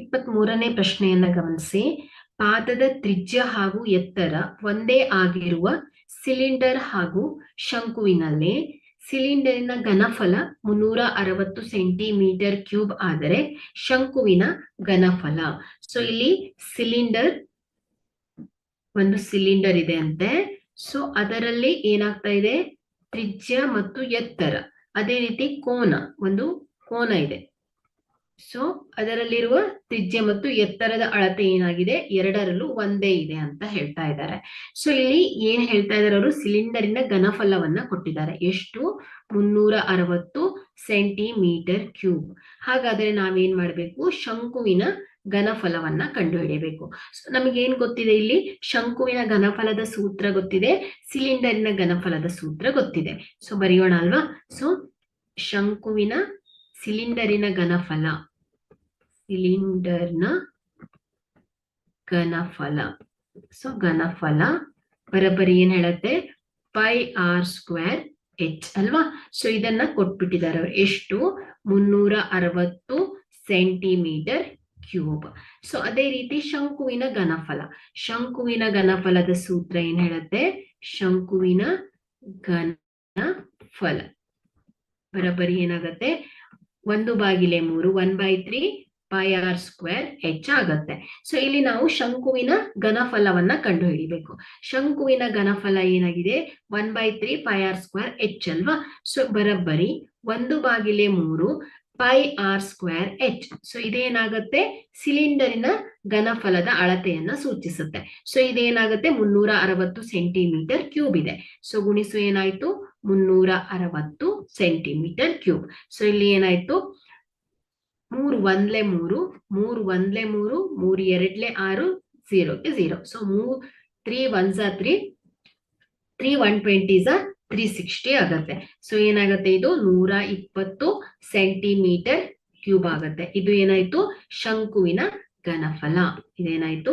ಇಪ್ಪತ್ತ್ ಮೂರನೇ ಪ್ರಶ್ನೆಯನ್ನ ಗಮನಿಸಿ. ಪಾದದ ತ್ರಿಜ್ಯ ಹಾಗೂ ಎತ್ತರ ಒಂದೇ ಆಗಿರುವ ಸಿಲಿಂಡರ್ ಹಾಗೂ ಶಂಕುವಿನಲ್ಲಿ. ಸಿಲಿಂಡರ್ನ ಘನಫಲ ಮುನ್ನೂರ ಅರವತ್ತು ಸೆಂಟಿಮೀಟರ್ ಕ್ಯೂಬ್ ಆದರೆ ಶಂಕುವಿನ ಘನಫಲ. ಸೊ ಇಲ್ಲಿ ಸಿಲಿಂಡರ್, ಒಂದು ಸಿಲಿಂಡರ್ ಇದೆ ಅಂತೆ. ಸೊ ಅದರಲ್ಲಿ ಏನಾಗ್ತಾ ಇದೆ? ತ್ರಿಜ್ಯ ಮತ್ತು ಎತ್ತರ. ಅದೇ ರೀತಿ ಕೋನ, ಒಂದು ಕೋನ ಇದೆ. ಸೊ ಅದರಲ್ಲಿರುವ ತ್ರಿಜ್ಯ ಮತ್ತು ಎತ್ತರದ ಅಳತೆ ಏನಾಗಿದೆ? ಎರಡರಲ್ಲೂ ಒಂದೇ ಇದೆ ಅಂತ ಹೇಳ್ತಾ ಇದ್ದಾರೆ. ಸೊ ಇಲ್ಲಿ ಏನ್ ಹೇಳ್ತಾ ಇದಾರೆ ಅವರು? ಸಿಲಿಂಡರಿನ ಘನಫಲವನ್ನ ಕೊಟ್ಟಿದ್ದಾರೆ. ಎಷ್ಟು? ಮುನ್ನೂರ ಅರವತ್ತು ಸೆಂಟಿಮೀಟರ್ ಕ್ಯೂಬ್ ಹಾಗಾದ್ರೆ ನಾವೇನ್ ಮಾಡ್ಬೇಕು? ಶಂಕುವಿನ ಘನಫಲವನ್ನ ಕಂಡುಹಿಡಿಯಬೇಕು. ಸೊ ನಮಗೇನ್ ಗೊತ್ತಿದೆ ಇಲ್ಲಿ? ಶಂಕುವಿನ ಘನಫಲದ ಸೂತ್ರ ಗೊತ್ತಿದೆ ಸಿಲಿಂಡರಿನ ಘನಫಲದ ಸೂತ್ರ ಗೊತ್ತಿದೆ. ಸೊ ಬರೆಯೋಣ ಅಲ್ವಾ? ಸೊ ಶಂಕುವಿನ ಸಿಲಿಂಡರಿನ ಘನಫಲ. ಸಿಲಿಂಡರ್ನ ಘನಫಲ. ಸೊ, ಘನಫಲ ಬರಬರಿ ಏನ್ ಹೇಳುತ್ತೆ? ಪೈ ಆರ್ ಸ್ಕ್ವೇರ್ ಎಚ್ ಅಲ್ವಾ? ಸೊ, ಇದನ್ನ ಕೊಟ್ಬಿಟ್ಟಿದ್ದಾರೆ ಅವ್ರು. ಎಷ್ಟು? ಮುನ್ನೂರ ಅರವತ್ತು ಸೆಂಟಿಮೀಟರ್ ಕ್ಯೂಬ್. ಸೊ, ಅದೇ ರೀತಿ ಶಂಕುವಿನ ಘನಫಲ. ಶಂಕುವಿನ ಘನಫಲದ ಸೂತ್ರ ಏನ್ ಹೇಳುತ್ತೆ? ಶಂಕುವಿನ ಘನ ಫಲ ಬರಬರಿ ಏನಾಗತ್ತೆ? ಒಂದು ಬಾಗಿಲೆ ಮೂರು one by three pi r square h ಆಗತ್ತೆ. ಸೊ ಇಲ್ಲಿ ನಾವು ಶಂಕುವಿನ ಘನಫಲವನ್ನ ಕಂಡುಹಿಡಿಬೇಕು. ಶಂಕುವಿನ ಘನಫಲ ಏನಾಗಿದೆ? One by three pi r square h ಅಲ್ವಾ? ಸೊ ಬರಬ್ಬರಿ ಒಂದು ಬಾಗಿಲೆ ಮೂರು pi r square h so ಇದೇನಾಗತ್ತೆ? ಸಿಲಿಂಡರಿನ ಘನಫಲದ ಅಳತೆಯನ್ನ ಸೂಚಿಸುತ್ತೆ. ಸೊ ಇದೇನಾಗುತ್ತೆ? ಮುನ್ನೂರ ಅರವತ್ತು ಸೆಂಟಿಮೀಟರ್ ಕ್ಯೂಬ್ ಇದೆ. ಸೊ ಗುಣಿಸು ಏನಾಯ್ತು? ಮುನ್ನೂರ ಅರವತ್ತು ಸೆಂಟಿಮೀಟರ್ ಕ್ಯೂಬ್ ಸೊ ಇಲ್ಲಿ ಏನಾಯ್ತು? ಮೂರು ಒಂದ್ಲೆ ಮೂರು ಮೂರು ಒಂದ್ಲೆ ಮೂರು ಮೂರು ಎರಡ್ಲೆ ಆರು ಝೀರೋಗೆ ಝೀರೋ ಸೊ ಮೂರ್ ತ್ರೀ ಒನ್ ಝಾ ತ್ರೀ ತ್ರೀ ಒನ್ ಟ್ವೆಂಟಿ ಝಾ ತ್ರೀ ಸಿಕ್ಸ್ಟಿ ಆಗತ್ತೆ. ಸೊ ಏನಾಗತ್ತೆ ಇದು? ನೂರ ಇಪ್ಪತ್ತು ಸೆಂಟಿಮೀಟರ್ ಕ್ಯೂಬ್ ಆಗತ್ತೆ. ಇದು ಏನಾಯ್ತು? ಶಂಕುವಿನ ಘನಫಲ. ಇದೇನಾಯ್ತು?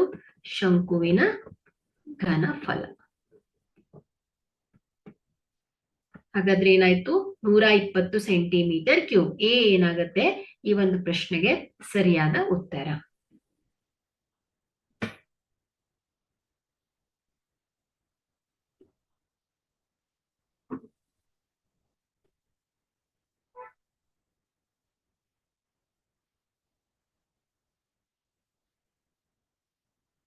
ಶಂಕುವಿನ ಘನಫಲ. ಹಾಗಾದ್ರೆ ಏನಾಯ್ತು? ನೂರ ಇಪ್ಪತ್ತು ಸೆಂಟಿಮೀಟರ್ ಕ್ಯೂಬ್. ಏ ಏನಾಗುತ್ತೆ? ಈ ಒಂದು ಪ್ರಶ್ನೆಗೆ ಸರಿಯಾದ ಉತ್ತರ.